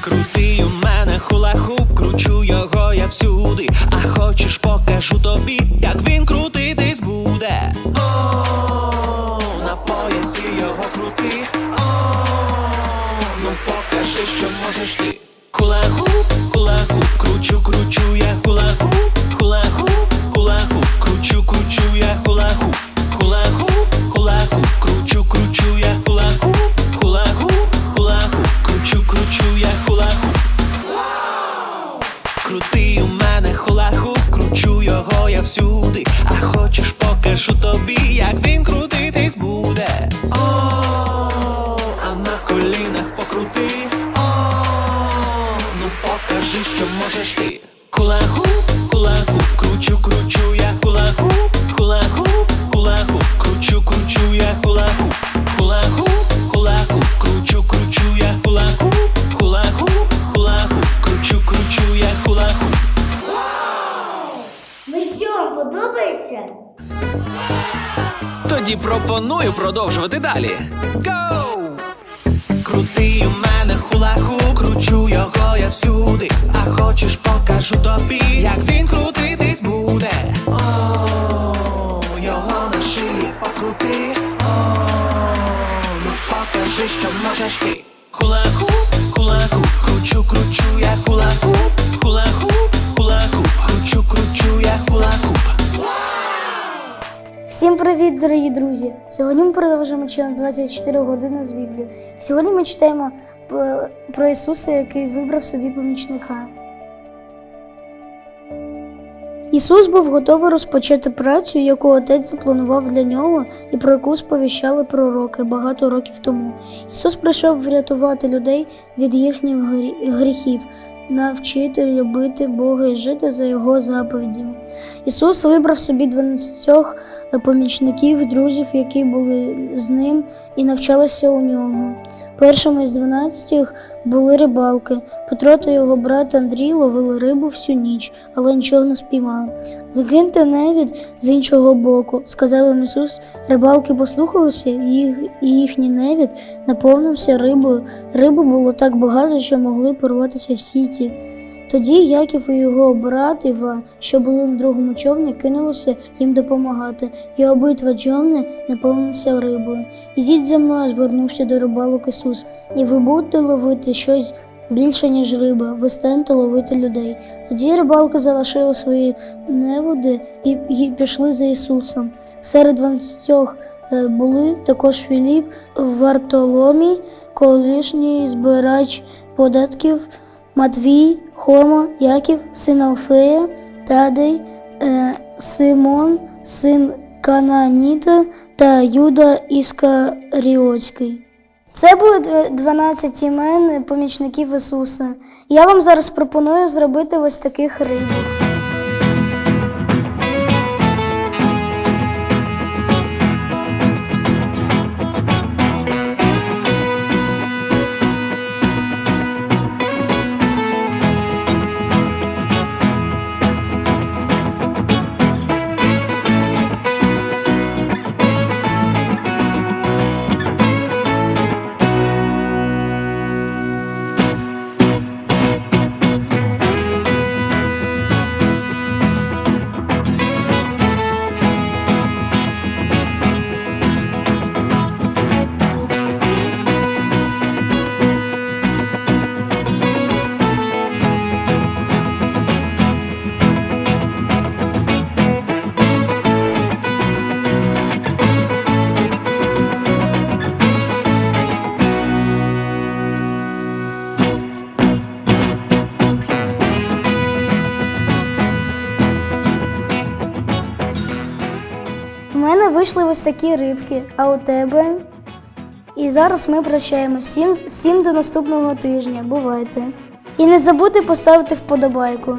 Крутий у мене хула-хуп, кручу його я всюди. А хочеш, покажу тобі, як він крутитись буде. О, поясі його крути. Ну покажи, що можеш ти. Покажу тобі, як він крутитись буде. О, а на колінах покрути. О, ну покажи, що можеш ти. Хула-хуп, хула-хуп, кручу, кручу я хула-хуп, хула-хуп, хула-хуп, кручу, кручу я хула-хуп. Хула-хуп, хула-хуп, кручу, кручу я хула-хуп, хула-хуп, хула-хуп, кручу, кручу я хула-хуп. Ну що, подобається? Тоді пропоную продовжувати далі. Гоу! Крутий у мене хула-хуп, кручу його я всюди. А хочеш, покажу тобі, як він крутитись буде. О, його на шиї покрути. О, ну покажи, що можеш ти. Хула-хуп, хула-хуп, кручу, кручу я хула-хуп, привіт, дорогі друзі! Сьогодні ми продовжуємо челендж 24 години з Біблії. Сьогодні ми читаємо про Ісуса, який вибрав собі помічника. Ісус був готовий розпочати працю, яку отець запланував для нього і про яку сповіщали пророки багато років тому. Ісус прийшов врятувати людей від їхніх гріхів, навчити любити Бога і жити за Його заповідями. Ісус вибрав собі 12 помічників, друзів, які були з ним і навчалися у нього. Першими з 12 були рибалки. Петро та його брат Андрій ловили рибу всю ніч, але нічого не спіймали. Закиньте невід з іншого боку, сказав їм Ісус. Рибалки послухалися, і їхній невід наповнився рибою. Риби було так багато, що могли порватися сіті. Тоді Яків і його брат Іван, що були на другому човні, кинулися їм допомагати, і обидва човни наповнилися рибою. Ідіть за мною, звернувся до рибалок Ісус, і ви будете ловити щось більше, ніж риба, ви станете ловити людей. Тоді рибалки залишили свої неводи і, і пішли за Ісусом. Серед дванадцятьох е, були також Філіп, Вартоломій, колишній збирач податків. Матвій, Хома, Яків, син Алфея, Тадей, е, Симон, син Кананіта та Юда Іскаріотський. Це були дв- 12 імен помічників Ісуса. Я вам зараз пропоную зробити ось таких рибок. Мене вийшли ось такі рибки, а у тебе. І зараз ми прощаємось. Всім, всім до наступного тижня. Бувайте. І не забудьте поставити вподобайку.